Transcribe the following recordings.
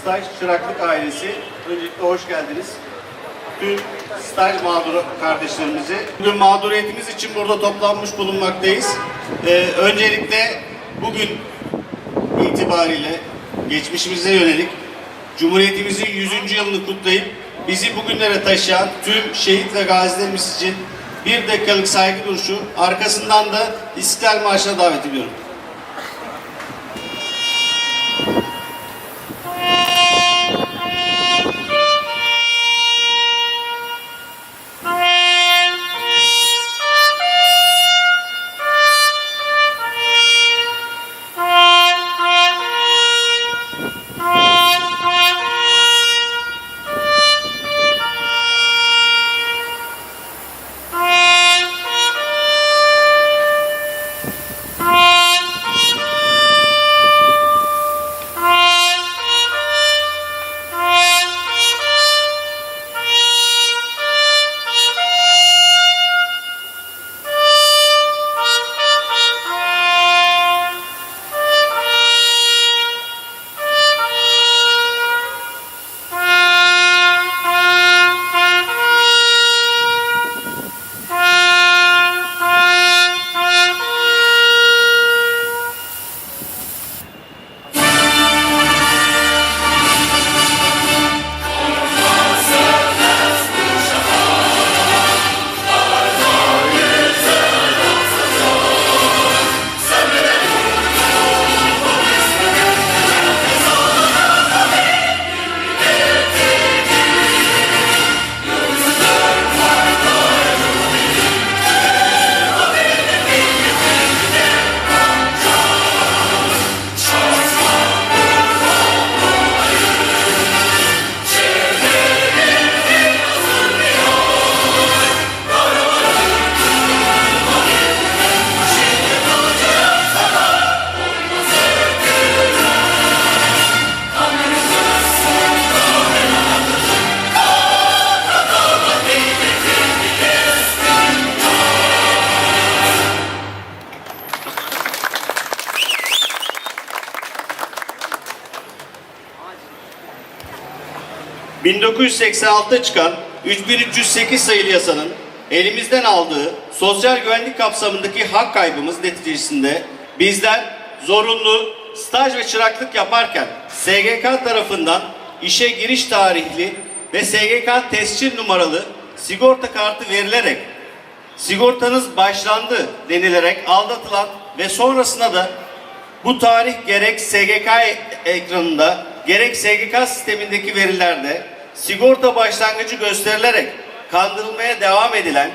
Staj Çıraklık ailesi. Öncelikle hoş geldiniz. Tüm staj mağduru kardeşlerimizi. Bugün mağduriyetimiz için burada toplanmış bulunmaktayız. Ee, öncelikle bugün itibariyle geçmişimize yönelik Cumhuriyetimizin 100. yılını kutlayıp bizi bugünlere taşıyan tüm şehit ve gazilerimiz için bir dakikalık saygı duruşu arkasından da İstiklal Marşı'na davet ediyorum. ...1986'da çıkan 3308 sayılı yasanın elimizden aldığı sosyal güvenlik kapsamındaki hak kaybımız neticesinde bizler zorunlu staj ve çıraklık yaparken SGK tarafından işe giriş tarihli ve SGK tescil numaralı sigorta kartı verilerek sigortanız başlandı denilerek aldatılan ve sonrasında da bu tarih gerek SGK ekranında gerek SGK sistemindeki verilerde sigorta başlangıcı gösterilerek kandırılmaya devam edilen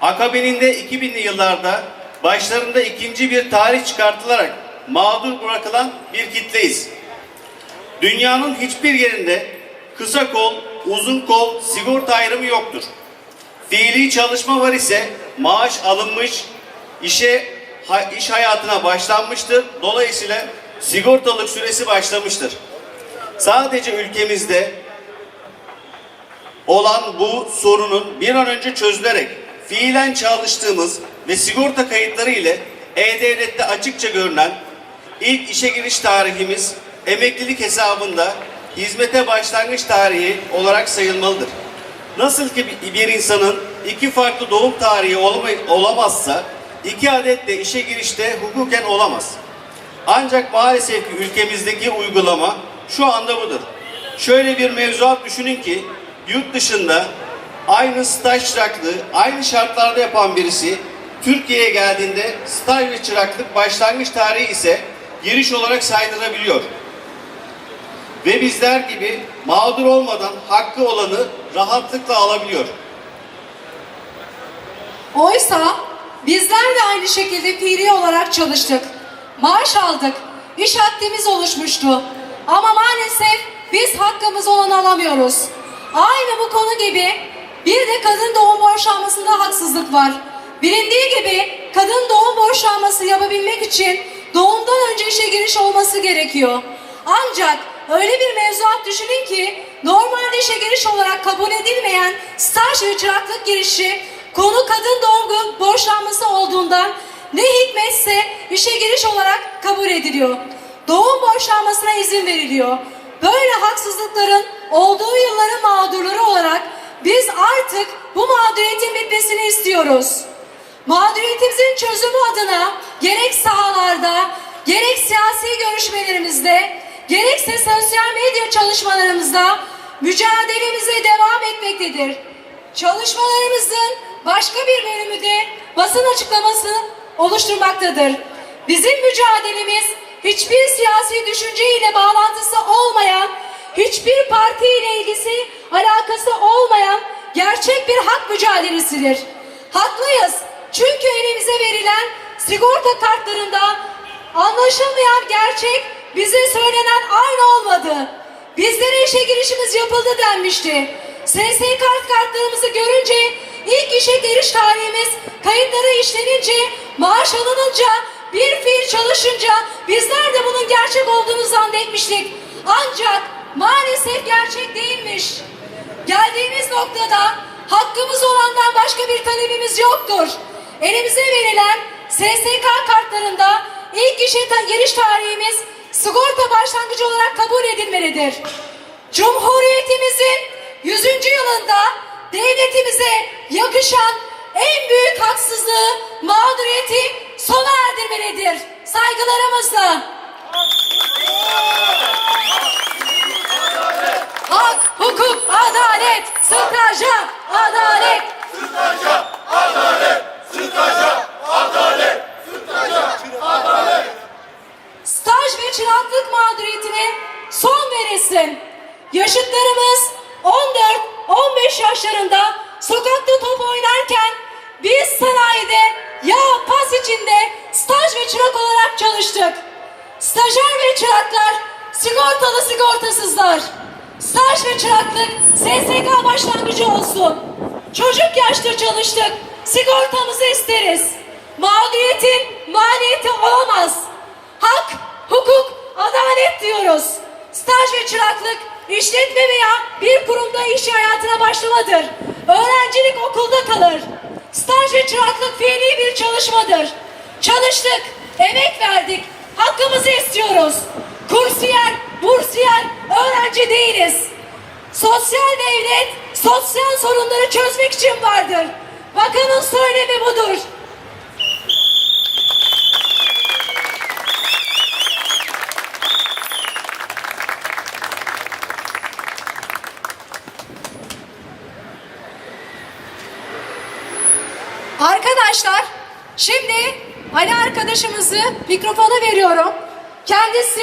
akabininde 2000'li yıllarda başlarında ikinci bir tarih çıkartılarak mağdur bırakılan bir kitleyiz. Dünyanın hiçbir yerinde kısa kol, uzun kol sigorta ayrımı yoktur. Fiili çalışma var ise maaş alınmış, işe iş hayatına başlanmıştır. Dolayısıyla sigortalık süresi başlamıştır. Sadece ülkemizde olan bu sorunun bir an önce çözülerek fiilen çalıştığımız ve sigorta kayıtları ile E-Devlet'te açıkça görünen ilk işe giriş tarihimiz emeklilik hesabında hizmete başlangıç tarihi olarak sayılmalıdır. Nasıl ki bir insanın iki farklı doğum tarihi olamazsa iki adet de işe girişte hukuken olamaz. Ancak maalesef ki ülkemizdeki uygulama şu anda budur. Şöyle bir mevzuat düşünün ki yurt dışında aynı staj çıraklığı aynı şartlarda yapan birisi Türkiye'ye geldiğinde staj ve çıraklık başlangıç tarihi ise giriş olarak saydırabiliyor. Ve bizler gibi mağdur olmadan hakkı olanı rahatlıkla alabiliyor. Oysa bizler de aynı şekilde fiili olarak çalıştık. Maaş aldık. İş haddimiz oluşmuştu. Ama maalesef biz hakkımız olanı alamıyoruz. Aynı bu konu gibi bir de kadın doğum borçlanmasında haksızlık var. Bilindiği gibi kadın doğum borçlanması yapabilmek için doğumdan önce işe giriş olması gerekiyor. Ancak öyle bir mevzuat düşünün ki normalde işe giriş olarak kabul edilmeyen staj ve çıraklık girişi konu kadın doğum borçlanması olduğundan ne hikmetse işe giriş olarak kabul ediliyor. Doğum borçlanmasına izin veriliyor. Böyle haksızlıkların olduğu yılların mağdurları olarak biz artık bu mağduriyetin bitmesini istiyoruz. Mağduriyetimizin çözümü adına gerek sahalarda, gerek siyasi görüşmelerimizde, gerekse sosyal medya çalışmalarımızda mücadelemize devam etmektedir. Çalışmalarımızın başka bir bölümü de basın açıklaması oluşturmaktadır. Bizim mücadelemiz hiçbir siyasi düşünce ile bağlantısı hiçbir parti ile ilgisi, alakası olmayan gerçek bir hak mücadelesidir. Haklıyız. Çünkü elimize verilen sigorta kartlarında anlaşılmayan gerçek bize söylenen aynı olmadı. Bizlere işe girişimiz yapıldı denmişti. SSK kartlarımızı görünce ilk işe giriş tarihimiz kayıtları işlenince maaş alınınca bir fiil çalışınca bizler de bunun gerçek olduğunu zannetmiştik. Değilmiş. Geldiğimiz noktada hakkımız olandan başka bir talebimiz yoktur. Elimize verilen SSK kartlarında ilk işe giriş tarihimiz sigorta başlangıcı olarak kabul edilmelidir. Cumhuriyetimizin 100. yılında devletimize yakışan en büyük haksızlığı, mağduriyeti sona erdirmelidir. Saygılarımızla. Sigortalı sigortasızlar. Staj ve çıraklık SSK başlangıcı olsun. Çocuk yaşta çalıştık. Sigortamızı isteriz. Mağduriyetin maliyeti olamaz. Hak, hukuk, adalet diyoruz. Staj ve çıraklık işletme veya bir kurumda iş hayatına başlamadır. Öğrencilik okulda kalır. Staj ve çıraklık fiili bir çalışmadır. Çalıştık, emek verdik, hakkımızı istiyoruz. Kursiyer, bursiyer, öğrenci değiliz. Sosyal devlet, sosyal sorunları çözmek için vardır. Bakanın söylemi budur. Arkadaşlar, şimdi Ali arkadaşımızı mikrofona veriyorum. Kendisi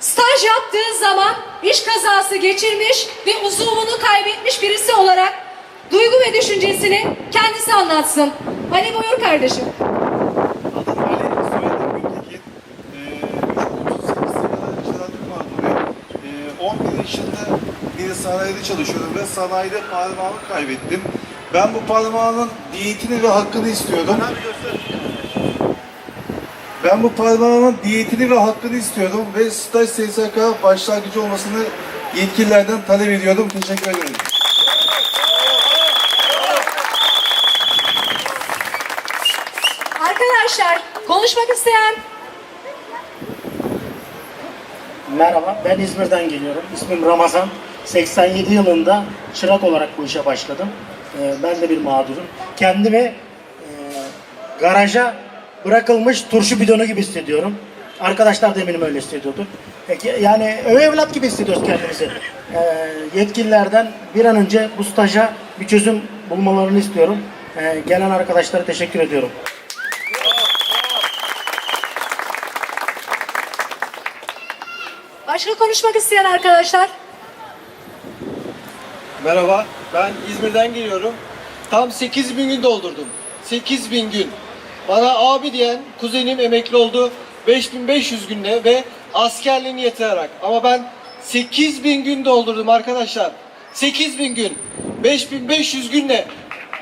staj yaptığı zaman iş kazası geçirmiş ve uzuvunu kaybetmiş birisi olarak duygu ve düşüncesini kendisi anlatsın. Ali buyur kardeşim. Adım Ali, soyadım Gültekin. 38 kadar çıraklık mağduru. 11 yaşında bir sanayide çalışıyordum ve sanayide parmağımı kaybettim. Ben bu parmağımın diyetini ve hakkını istiyordum. Ben bu parmağımın diyetini ve hakkını istiyordum ve staj SSK başlangıcı olmasını yetkililerden talep ediyordum. Teşekkür ederim. Arkadaşlar, konuşmak isteyen Merhaba, ben İzmir'den geliyorum. İsmim Ramazan. 87 yılında çırak olarak bu işe başladım. Ee, ben de bir mağdurum. Kendimi e, garaja bırakılmış turşu bidonu gibi hissediyorum. Arkadaşlar da eminim öyle hissediyordur. Peki, Yani öv evlat gibi hissediyoruz kendimizi. Ee, yetkililerden bir an önce bu staja bir çözüm bulmalarını istiyorum. Ee, gelen arkadaşlara teşekkür ediyorum. başka konuşmak isteyen arkadaşlar. Merhaba, ben İzmir'den geliyorum. Tam 8000 bin gün doldurdum. 8000 bin gün. Bana abi diyen kuzenim emekli oldu 5500 günde ve askerliğini yatırarak. Ama ben 8000 bin gün doldurdum arkadaşlar. 8000 gün. 5500 günle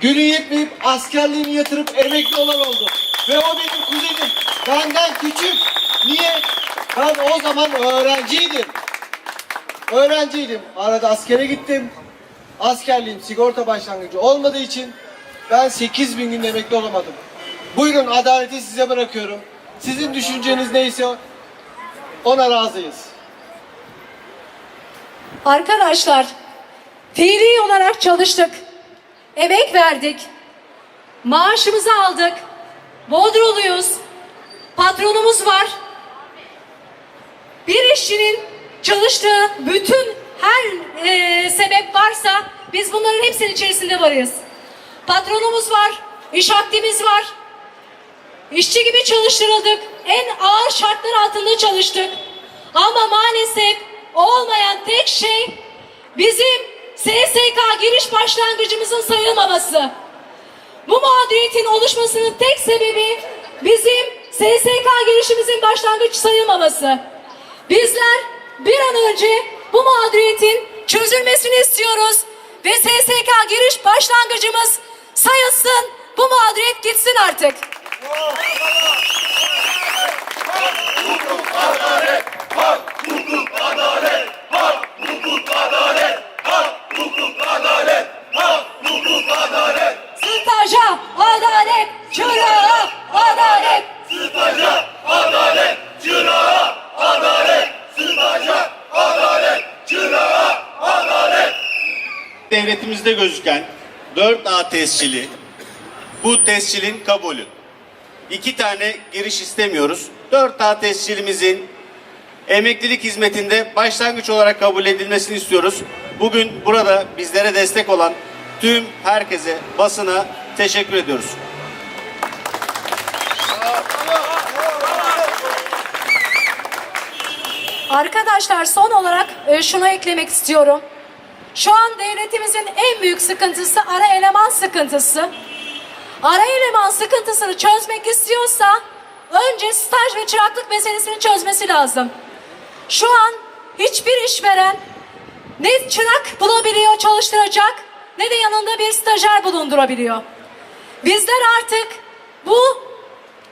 günü yetmeyip askerliğini yatırıp emekli olan oldu. Ve o benim kuzenim. Benden küçük. Niye? Ben o zaman öğrenciydim. Öğrenciydim. Arada askere gittim. Askerliğim sigorta başlangıcı olmadığı için ben 8 bin gün emekli olamadım. Buyurun adaleti size bırakıyorum. Sizin düşünceniz neyse ona razıyız. Arkadaşlar, fiili olarak çalıştık. Emek verdik. Maaşımızı aldık. Bodroluyuz. Patronumuz var. Bir işçinin çalıştığı bütün her e, sebep varsa biz bunların hepsinin içerisinde varız. Patronumuz var, iş akdimiz var. İşçi gibi çalıştırıldık. En ağır şartlar altında çalıştık. Ama maalesef olmayan tek şey bizim SSK giriş başlangıcımızın sayılmaması. Bu mağduriyetin oluşmasının tek sebebi bizim SSK girişimizin başlangıç sayılmaması. Bizler bir an önce bu mağduriyetin çözülmesini istiyoruz ve SSK giriş başlangıcımız sayılsın, bu mağduriyet gitsin artık. Devletimizde gözüken 4A tescili, bu tescilin kabulü. İki tane giriş istemiyoruz. 4A tescilimizin emeklilik hizmetinde başlangıç olarak kabul edilmesini istiyoruz. Bugün burada bizlere destek olan tüm herkese, basına teşekkür ediyoruz. Arkadaşlar son olarak e, şunu eklemek istiyorum. Şu an devletimizin en büyük sıkıntısı ara eleman sıkıntısı. Ara eleman sıkıntısını çözmek istiyorsa önce staj ve çıraklık meselesini çözmesi lazım. Şu an hiçbir işveren ne çırak bulabiliyor çalıştıracak ne de yanında bir stajyer bulundurabiliyor. Bizler artık bu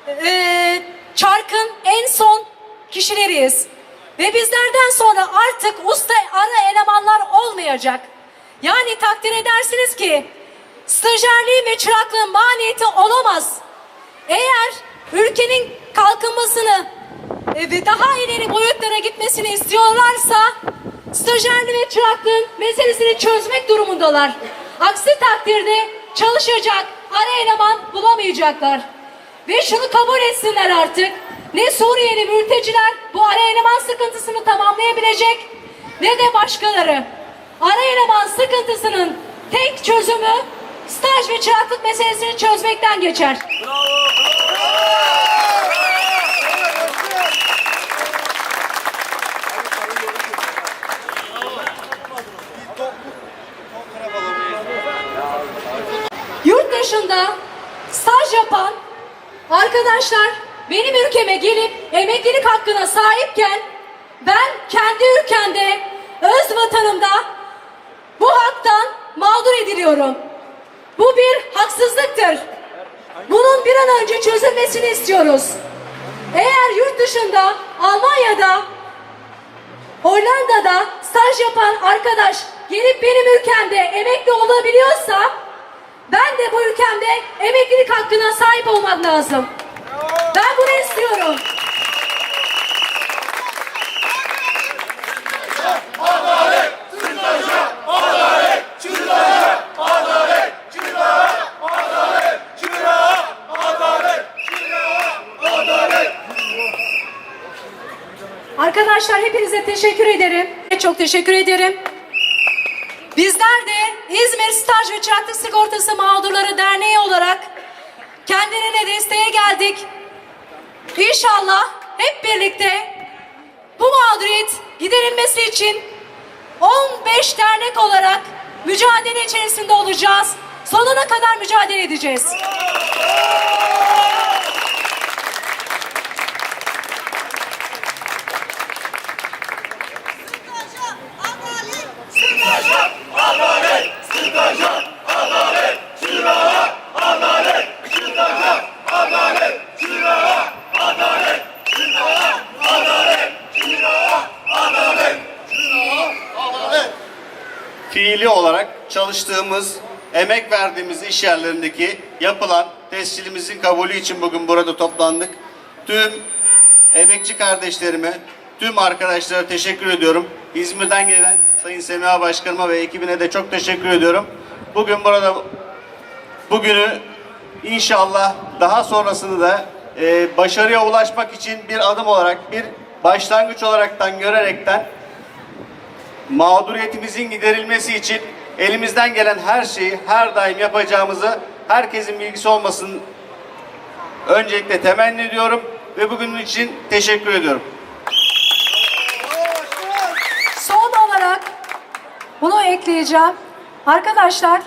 e, çarkın en son kişileriyiz. Ve bizlerden sonra artık usta ara elemanlar olmayacak. Yani takdir edersiniz ki stajyerliğin ve çıraklığın maliyeti olamaz. Eğer ülkenin kalkınmasını ve daha ileri boyutlara gitmesini istiyorlarsa stajyerliği ve çıraklığın meselesini çözmek durumundalar. Aksi takdirde çalışacak ara eleman bulamayacaklar. Ve şunu kabul etsinler artık. Ne Suriyeli mülteciler bu ara eleman sıkıntısını tamamlayabilecek ne de başkaları. Ara eleman sıkıntısının tek çözümü staj ve çıraklık meselesini çözmekten geçer. Yurt dışında staj yapan arkadaşlar benim ülkeme gelip emeklilik hakkına sahipken ben kendi ülkemde öz vatanımda bu haktan mağdur ediliyorum. Bu bir haksızlıktır. Bunun bir an önce çözülmesini istiyoruz. Eğer yurt dışında Almanya'da Hollanda'da staj yapan arkadaş gelip benim ülkemde emekli olabiliyorsa ben de bu ülkemde emeklilik hakkına sahip olmak lazım. Ben bunu istiyorum. Arkadaşlar hepinize teşekkür ederim. Çok teşekkür ederim. Bizler de İzmir Staj ve Çıraklık Sigortası Mağdurları Derneği olarak kendilerine desteğe geldik. İnşallah hep birlikte bu mağduriyet giderilmesi için 15 dernek olarak mücadele içerisinde olacağız. Sonuna kadar mücadele edeceğiz. Çalıştığımız, emek verdiğimiz iş yerlerindeki yapılan tescilimizin kabulü için bugün burada toplandık. Tüm emekçi kardeşlerime, tüm arkadaşlara teşekkür ediyorum. İzmir'den gelen Sayın Semiha Başkanıma ve ekibine de çok teşekkür ediyorum. Bugün burada bugünü inşallah daha sonrasını da e, başarıya ulaşmak için bir adım olarak, bir başlangıç olaraktan görerekten mağduriyetimizin giderilmesi için elimizden gelen her şeyi her daim yapacağımızı herkesin bilgisi olmasın öncelikle temenni ediyorum ve bugünün için teşekkür ediyorum. Son olarak bunu ekleyeceğim. Arkadaşlar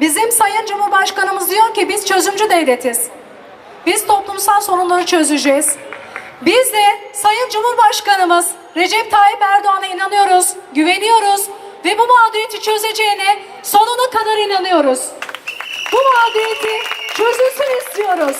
bizim Sayın Cumhurbaşkanımız diyor ki biz çözümcü devletiz. Biz toplumsal sorunları çözeceğiz. Biz de Sayın Cumhurbaşkanımız Recep Tayyip Erdoğan'a inanıyoruz, güveniyoruz ve bu mağduriyeti çözeceğine sonuna kadar inanıyoruz. Bu mağduriyeti çözülsün istiyoruz.